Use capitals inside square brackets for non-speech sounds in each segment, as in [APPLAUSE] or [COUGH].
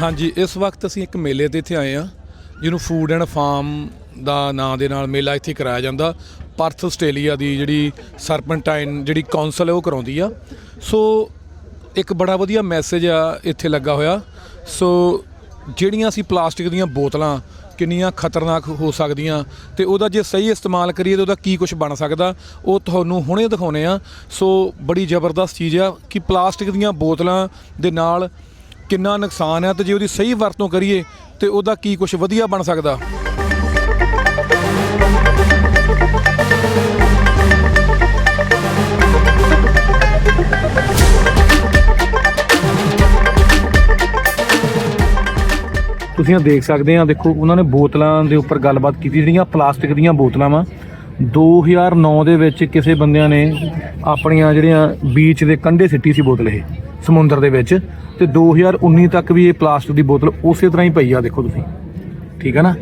ਹਾਂਜੀ, ਇਸ ਵਕਤ ਅਸੀਂ ਇੱਕ ਮੇਲੇ ਤੇ ਇੱਥੇ ਆਏ ਆ ਜਿਹਨੂੰ ਫੂਡ ਐਂਡ ਫਾਰਮ ਦਾ ਨਾਂ ਦੇ ਨਾਲ ਮੇਲਾ ਇੱਥੇ ਕਰਾਇਆ ਜਾਂਦਾ। ਪਰਥ ਆਸਟ੍ਰੇਲੀਆ ਦੀ ਜਿਹੜੀ ਸਰਪੈਂਟਾਈਨ ਜਿਹੜੀ ਕੌਂਸਲ ਹੈ, ਉਹ ਕਰਾਉਂਦੀ ਆ। ਸੋ ਇੱਕ ਬੜਾ ਵਧੀਆ ਮੈਸੇਜ ਆ, ਇੱਥੇ ਲੱਗਾ ਹੋਇਆ। ਸੋ ਜਿਹੜੀਆਂ ਅਸੀਂ ਪਲਾਸਟਿਕ ਦੀਆਂ ਬੋਤਲਾਂ ਕਿੰਨੀਆਂ ਖਤਰਨਾਕ ਹੋ ਸਕਦੀਆਂ ਤੇ ਉਹਦਾ ਜੇ ਸਹੀ ਇਸਤੇਮਾਲ ਕਰੀਏ ਤਾਂ ਉਹਦਾ ਕੀ ਕੁਝ ਬਣ ਸਕਦਾ, ਉਹ ਤੁਹਾਨੂੰ ਹੁਣੇ ਦਿਖਾਉਨੇ ਆ। ਸੋ ਬੜੀ ਜ਼ਬਰਦਸਤ ਚੀਜ਼ ਆ ਕਿ ਪਲਾਸਟਿਕ ਦੀਆਂ ਬੋਤਲਾਂ ਦੇ ਨਾਲ ਕਿੰਨਾ ਨੁਕਸਾਨ ਹੈ ਤੇ ਜੇ ਉਹਦੀ ਸਹੀ ਵਰਤੋਂ ਕਰੀਏ ਤੇ ਉਹਦਾ ਕੀ ਕੁਝ ਵਧੀਆ ਬਣ ਸਕਦਾ? ਤੁਸੀਂ ਇਹ ਦੇਖ ਸਕਦੇ ਆ, ਦੇਖੋ, ਉਹਨਾਂ ਨੇ ਬੋਤਲਾਂ ਦੇ ਉੱਪਰ ਗੱਲਬਾਤ ਕੀਤੀ, ਜਿਹੜੀਆਂ ਪਲਾਸਟਿਕ ਦੀਆਂ ਬੋਤਲਾਂ ਵਾ। 2009 ਦੇ ਵਿੱਚ ਕਿਸੇ ਬੰਦਿਆਂ ਨੇ ਆਪਣੀਆਂ ਜਿਹੜੀਆਂ ਬੀਚ ਦੇ ਕੰਢੇ ਸਿੱਟੀ ਸੀ ਬੋਤਲ ਇਹ। ਸਮੁੰਦਰ ਦੇ ਵਿੱਚ ਤੇ 2019 ਤੱਕ ਵੀ ਇਹ ਪਲਾਸਟਿਕ ਦੀ ਬੋਤਲ ਉਸੇ ਤਰ੍ਹਾਂ ਹੀ ਪਈ ਆ, ਦੇਖੋ ਤੁਸੀਂ। ਠੀਕ ਹੈ ਨਾ?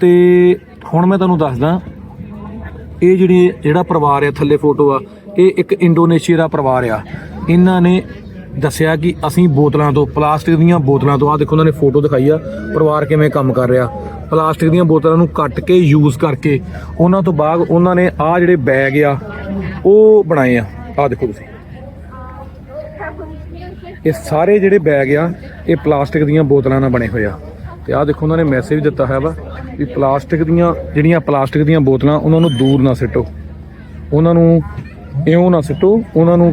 ਤੇ ਹੁਣ ਮੈਂ ਤੁਹਾਨੂੰ ਦੱਸਦਾ, ਇਹ ਜਿਹੜੀ, ਜਿਹੜਾ ਪਰਿਵਾਰ ਆ, ਥੱਲੇ ਫੋਟੋ ਆ, ਇਹ ਇੱਕ ਇੰਡੋਨੇਸ਼ੀਆ ਦਾ ਪਰਿਵਾਰ ਆ। ਇਹਨਾਂ ਨੇ ਦੱਸਿਆ ਕਿ ਅਸੀਂ ਬੋਤਲਾਂ ਤੋਂ, ਪਲਾਸਟਿਕ ਦੀਆਂ ਬੋਤਲਾਂ ਤੋਂ ਆ ਦੇਖੋ ਉਹਨਾਂ ਨੇ ਫੋਟੋ ਦਿਖਾਈ ਆ, ਪਰਿਵਾਰ ਕਿਵੇਂ ਕੰਮ ਕਰ ਰਿਹਾ। ਪਲਾਸਟਿਕ ਦੀਆਂ ਬੋਤਲਾਂ ਨੂੰ ਕੱਟ ਕੇ ਯੂਜ਼ ਕਰਕੇ, ਉਹਨਾਂ ਤੋਂ ਬਾਅਦ ਉਹਨਾਂ ਨੇ ਆ ਜਿਹੜੇ ਬੈਗ ਆ, ਉਹ ਬਣਾਏ ਆ। ਆ ਦੇਖੋ ਤੁਸੀਂ। ਇਹ ਸਾਰੇ ਜਿਹੜੇ ਬੈਗ ਆ, ਇਹ ਪਲਾਸਟਿਕ ਦੀਆਂ ਬੋਤਲਾਂ ਨਾਲ ਬਣੇ ਹੋਏ ਆ। ਤੇ ਆਹ ਦੇਖੋ, ਉਹਨਾਂ ਨੇ ਮੈਸੇਜ ਦਿੱਤਾ ਹੈ ਵਾ ਵੀ ਪਲਾਸਟਿਕ ਦੀਆਂ ਜਿਹੜੀਆਂ ਪਲਾਸਟਿਕ ਦੀਆਂ ਬੋਤਲਾਂ, ਉਹਨਾਂ ਨੂੰ ਦੂਰ ਨਾ ਸਿੱਟੋ। ਉਹਨਾਂ ਨੂੰ ਇਉਂ ਨਾ ਸਿੱਟੋ, ਉਹਨਾਂ ਨੂੰ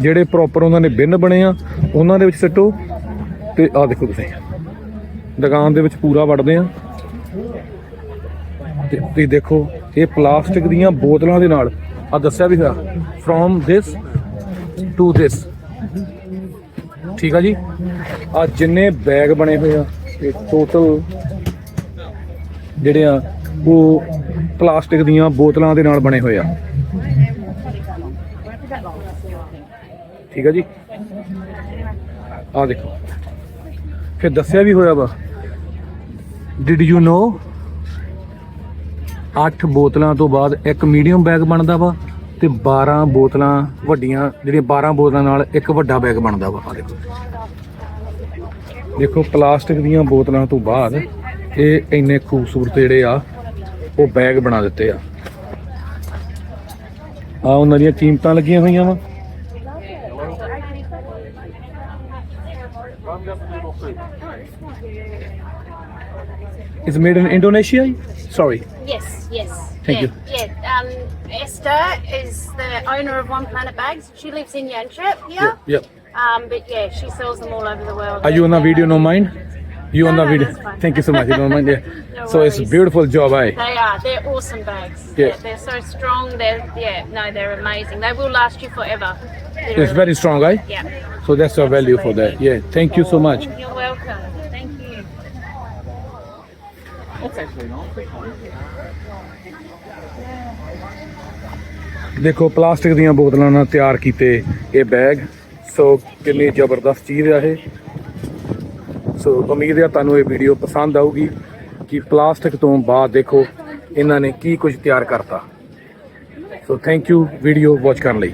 ਜਿਹੜੇ ਪ੍ਰੋਪਰ ਉਹਨਾਂ ਨੇ ਬਿਨ ਬਣੇ ਆ, ਉਹਨਾਂ ਦੇ ਵਿੱਚ ਸਿੱਟੋ। ਤੇ ਆਹ ਦੇਖੋ ਤੁਸੀਂ, ਦੁਕਾਨ ਦੇ ਵਿੱਚ ਪੂਰਾ ਵੜਦੇ ਆ। ਤੇ ਤੁਸੀਂ ਦੇਖੋ, ਇਹ ਪਲਾਸਟਿਕ ਦੀਆਂ ਬੋਤਲਾਂ ਦੇ ਨਾਲ ਆ ਦੱਸਿਆ ਵੀ ਹੋਇਆ ਫਰੋਮ ਥਿਸ ਟੂ ਥਿਸ ਠੀਕ ਆ ਜੀ? ਆ ਜਿੰਨੇ ਬੈਗ ਬਣੇ ਹੋਏ ਆ ਇਹ ਟੋਟਲ ਜਿਹੜੇ ਆ, ਉਹ ਪਲਾਸਟਿਕ ਦੀਆਂ ਬੋਤਲਾਂ ਦੇ ਨਾਲ ਬਣੇ ਹੋਏ ਆ। ਠੀਕ ਆ ਜੀ? ਆ ਦੇਖੋ। ਫਿਰ ਦੱਸਿਆ ਵੀ ਹੋਇਆ ਵਾ। ਡਿਡ ਯੂ ਨੋ 8 ਬੋਤਲਾਂ ਤੋਂ ਬਾਅਦ ਇੱਕ ਮੀਡੀਅਮ ਬੈਗ ਬਣਦਾ ਵਾ। ਤੇ 12 ਬੋਤਲਾਂ ਵੱਡੀਆਂ, ਜਿਹੜੀਆਂ 12 ਬੋਤਲਾਂ ਨਾਲ ਇੱਕ ਵੱਡਾ ਬੈਗ ਬਣਦਾ ਵਾ। ਆ ਦੇਖੋ ਦੇਖੋ ਪਲਾਸਟਿਕ ਦੀਆਂ ਬੋਤਲਾਂ ਤੋਂ ਬਾਅਦ ਇਹ ਇੰਨੇ ਖੂਬਸੂਰਤ ਜਿਹੜੇ ਆ, ਉਹ ਬੈਗ ਬਣਾ ਦਿੱਤੇ ਆ। ਆ ਉਹਨਾਂ ਦੀਆਂ ਕੀਮਤਾਂ ਲੱਗੀਆਂ ਹੋਈਆਂ ਵਾ। It's made in Indonesia? Sorry. Yes, yes. Thank yeah, you. Yeah. Um, Esther is the owner of One Planet Bags. She lives in Yanchep here. Yeah. Um, but yeah, she sells them all over the world. Are you on the video? No mind? You on No, the no, video? Thank you so much. You don't mind? Yeah. [LAUGHS] No so it's a beautiful job, eh? They are. They're awesome bags. Yeah. They're, they're so strong. They're yeah. No, they're amazing. They will last you forever. It's very strong, eh? Yeah. So that's the value for that. Yeah. Thank you so much. You're welcome. ਦੇਖੋ, plastic ਦੀਆਂ ਬੋਤਲਾਂ ਨਾਲ ਤਿਆਰ ਕੀਤੇ ਇਹ bag. ਸੋ, ਕਿੰਨੀ ਜ਼ਬਰਦਸਤ ਚੀਜ਼ ਆ ਇਹ। ਸੋ, ਉਮੀਦ ਹੈ ਤੁਹਾਨੂੰ ਇਹ ਵੀਡੀਓ ਪਸੰਦ ਆਊਗੀ ਕਿ ਪਲਾਸਟਿਕ ਤੋਂ ਬਾਅਦ ਦੇਖੋ, ਇਹਨਾਂ ਨੇ ਕੀ ਕੁਝ ਤਿਆਰ ਕਰਤਾ। So thank you video watch ਕਰਨ ਲਈ।